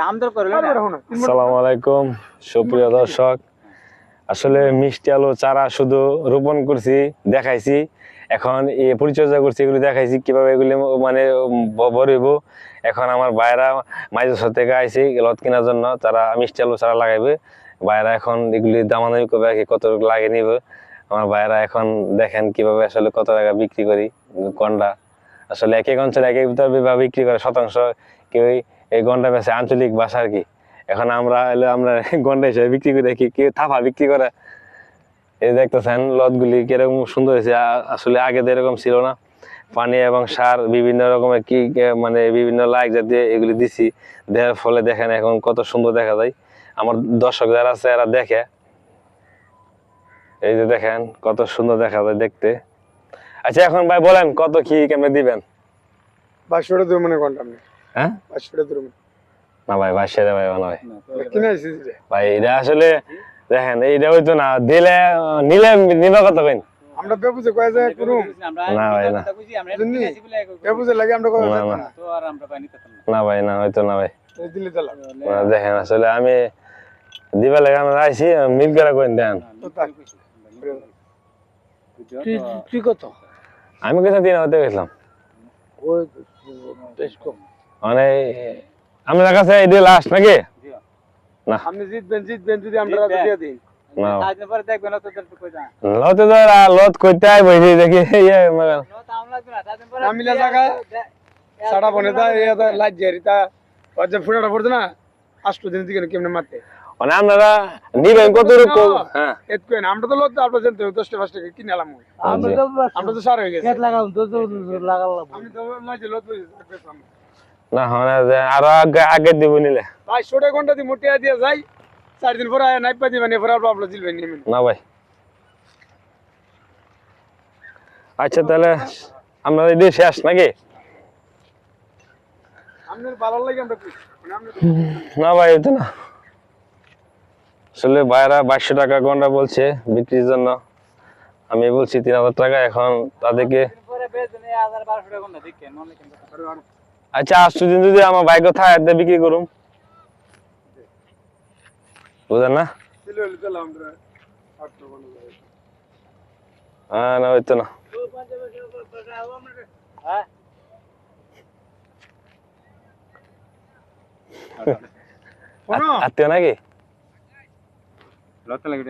দাম দর করে না। আসসালামু আলাইকুম সুপ্রিয় দর্শক। আসলে মিষ্টি আলু চারা শুধু রোপণ করছি দেখাইছি। এখন এই পরিচর্যা করছি এগুলি দেখাইছি কীভাবে এগুলি মানে ব- বড় হইব এখন আমার ভাইরা মাইজোসর থেকে আইছি লত কেনার জন্য। তারা মিষ্টি আলু চারা লাগাইবে। ভাইরা এখন এগুলি দামাদামি করবে কত লাগে নিবে। আমার ভাইরা এখন দেখেন কীভাবে আসলে কত টাকা বিক্রি করি গন্ডা। আসলে এক এক অঞ্চলে এক এক বিক্রি করে শতাংশ। কেউ এই গন্ডা বেছে আঞ্চলিক ভাষা আর কি। এখন আমরা হলো আমরা গন্ডা হিসেবে বিক্রি করে কি কেউ থাপা বিক্রি করে। এই দেখতেছেন লতগুলি কীরকম সুন্দর হয়েছে। আসলে আগে তো এরকম ছিল না। পানি এবং সার, বিভিন্ন রকমের কি মানে বিভিন্ন লাইক জাতীয় এগুলি দিছি। দেওয়ার ফলে দেখেন এখন কত সুন্দর দেখা যায়। আমার দর্শক যারা আছে, এরা দেখে। এই যে দেখেন, কত সুন্দর দেখা যায় দেখতে। আচ্ছা এখন ভাই বলেন, কত কি কেমনে দিবেন? বাইশশোটা দূর মনে হ্যাঁ মনে না ভাই ভাই সেটা ভাই না ভাই এটা আসলে দেখেন এইটা হইতো না দিলে নিলে নিবে কত কইন আমরা বেবুজে কয়ে যায় করুম না ভাই, না। বেবুজে লাগে আমরা কয়ে না, যায় না। না তো আর আমরা পানি না না ভাই না হইতো না ভাই এই দিল্লি না, দেখেন আসলে আমি দিবা লাগে আমরা আইছি মিল করে কইন দেন তুই তুই কত আমি কিছু দিন হতে গেছিলাম ওই বেশ কম মানে আপনার কাছে এটা লাস্ট নাকি? আপনি জিতবেন জিতবেন যদি আমরা। দিয়ে না। না যা লতে তো আর লত কইতে আই বইছি দেখি ইয়ে মাগান। না আমিলা জায়গা সাড়া বনে তা এ লাজ জারি তা ওর ফুটাটা পড়ছে না আষ্ট দিন দিকে কেমনে মারতে? মানে আপনারা নিবেন কত রকম হ্যাঁ। এত কই না আমরা তো লোক আপনার জানতে হবে দশটা পাঁচটা কিনে আলাম জি। আমরা তো সার হয়ে গেছে। লাগালাম তো লাগালাম। আমি তো মাঝে লোক না মানে আরও আগে আগে দিব নিলে। ভাই ছোট ঘণ্টা দিয়ে মোটিয়া দিয়ে যাই চার দিন পরে আয় নাইপা দিবেন এরপরে আপনার আপনার দিলবেন না ভাই। আচ্ছা তাহলে আমরা শেষ নাকি। মানে না ভাই এটা না। আসলে ভাইরা বাইশশো টাকা গন্ডা বলছে বিক্রির জন্য। আমি বলছি তিন হাজার টাকা এখন তাদেরকে পরে বেচবেন 1000 1200 টাকা না দেখেন কিন্তু আচ্ছা আটশো দিন যদি আমার ভাগ্য থাকে এতে বিক্রি করুম। বুঝেন না? দিলে হলে চলো আমরা আটটা ঘণ্টা যাই। হ্যাঁ না হইতো না। হ্যাঁ। আত্মীয় নাকি? লতে লাগে